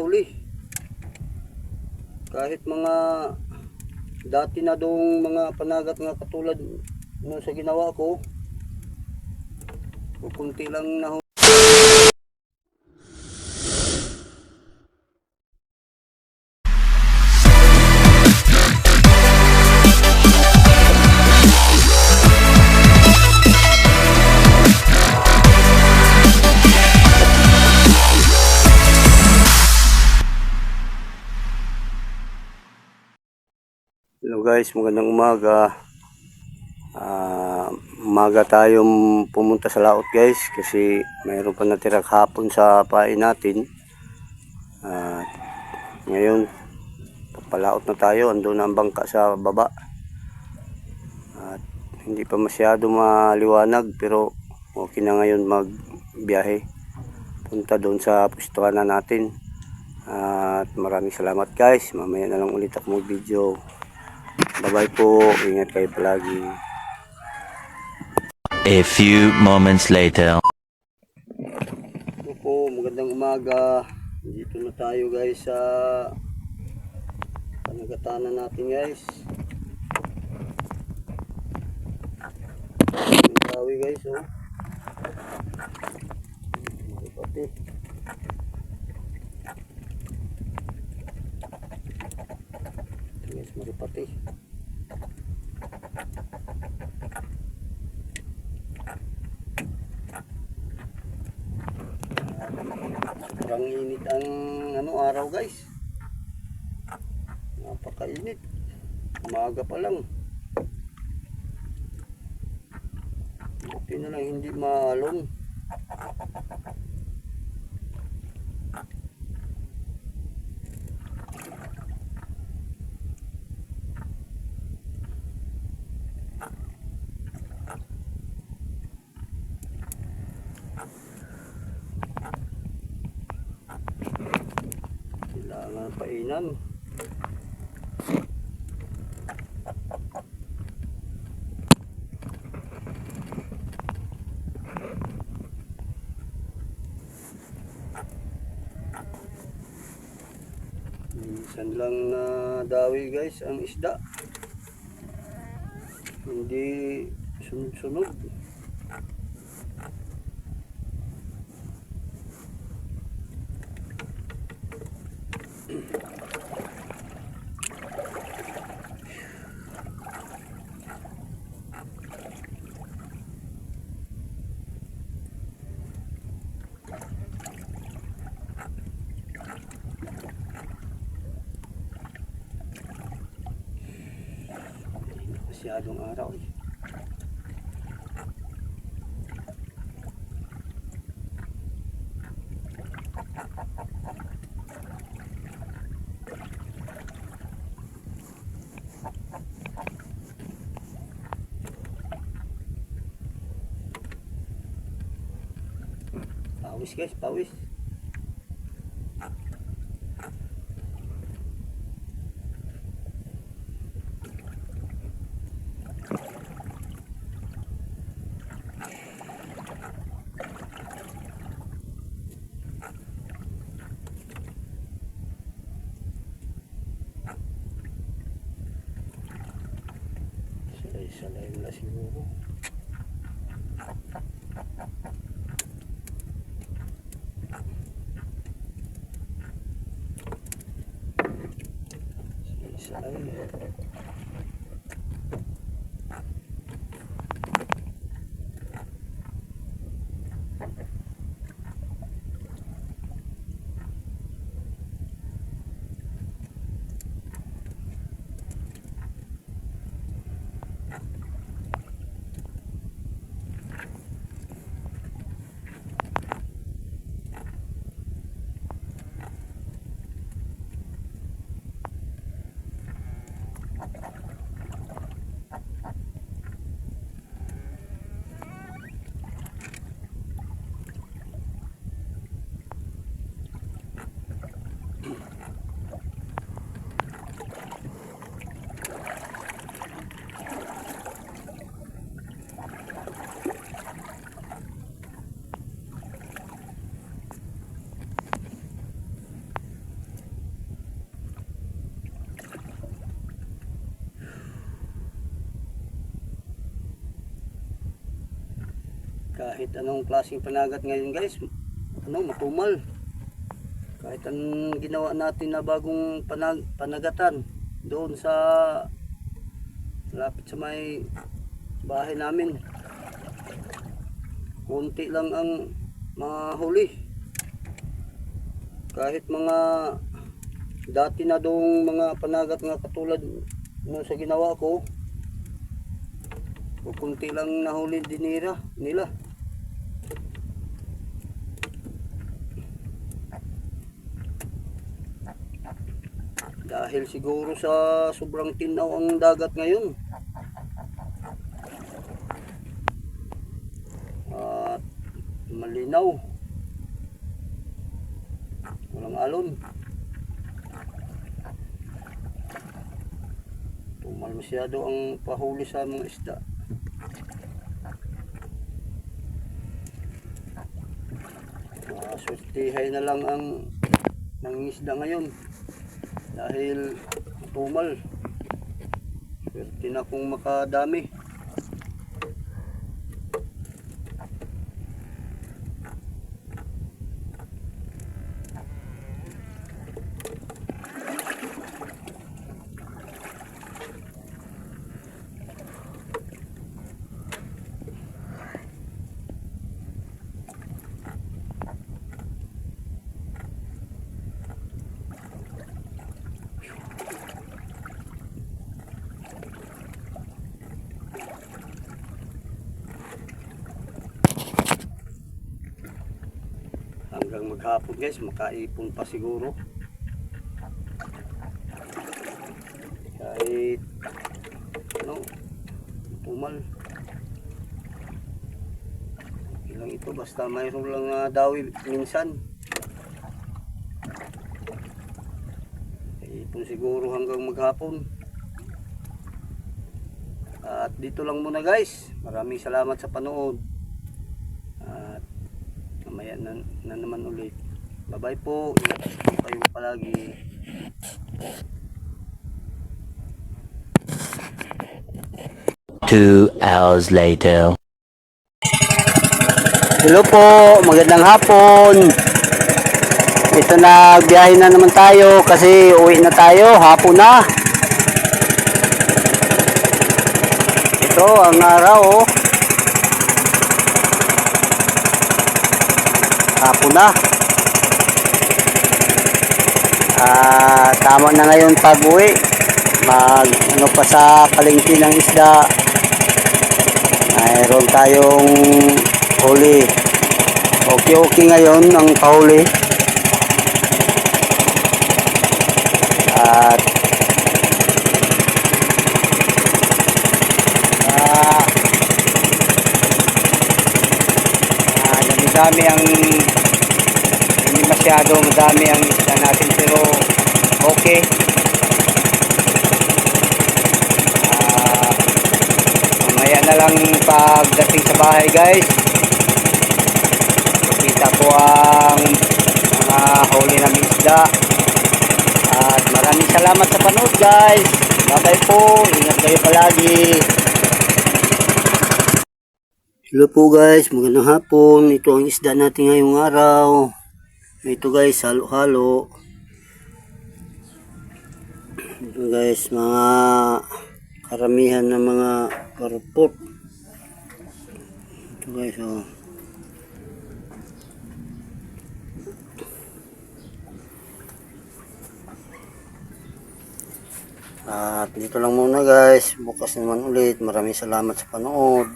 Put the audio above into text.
mahuli. Kahit mga dati na dong mga panagat nga katulad nung sa ginawa ko, kukunti lang nahuli. Guys, magandang umaga. Ah, umaga tayong pumunta sa laot guys kasi mayroon pa natira hapon sa pain natin. At ngayon, papalaot na tayo. Ando na ang bangka sa baba. At hindi pa masyado maliwanag pero okay na ngayon magbiyahe. Punta doon sa pustuhan na natin. At maraming salamat guys. Mamaya na lang ulit ako mag-video. Bye-bye po. Ingat kayo palagi. A few moments later. Ito po, magandang umaga. Dito na tayo guys sa panagatanan natin guys. Yung tawi guys oh. Pati. Guys, maripati. Sobrang init ang ano araw guys. Napakainit. Umaga pa lang. Buti na lang hindi maalon. Kailangan painan. Minsan lang na dawi guys ang isda. Hindi sunod-sunod. Masyadong araw eh. Pawis guys, pawis. Na siguro. Salay. Kahit anong klaseng panagat ngayon guys, ano, matumal. Kahit anong ginawa natin na bagong panag panagatan doon sa lapit sa may bahay namin. Kunti lang ang mga huli. Kahit mga dati na doong mga panagat nga katulad nung sa ginawa ko, o kunti lang nahuli dinira nila. Dahil siguro sa sobrang tinaw ang dagat ngayon. At malinaw. Walang alon. Tumal masyado ang pahuli sa mga isda. Swertihay na lang ang nangingisda ngayon dahil tumal. Swerte na kung makadami. hanggang maghapon guys. Makaipon pa siguro. Kahit ano tumal ilang ito basta mayroon lang uh, dawi minsan. Ipon siguro hanggang maghapon. At dito lang muna guys. Maraming salamat sa panood mamaya na, na naman ulit. Bye-bye po. Ingat po kayo palagi. Two hours later. Hello po. Magandang hapon. Ito na biyahe na naman tayo kasi uwi na tayo. Hapon na. Ito ang araw. oh. Hapon na. Ah, tama na ngayon pag uwi. Mag ano pa sa palengke ng isda. Mayroon tayong huli. Okay okay ngayon ang pahuli. At ah, ah, dami-dami ang hindi masyado madami ang isda natin pero okay. Ah, mamaya na lang pagdating sa bahay guys. Kita ko ang mga huli na isda. At maraming salamat sa panood guys. Bye bye po. Ingat kayo palagi. Hello po guys. Magandang hapon. Ito ang isda natin ngayong araw ito guys halo halo ito guys mga karamihan ng mga karupot ito guys oh At dito lang muna guys. Bukas naman ulit. Maraming salamat sa panood.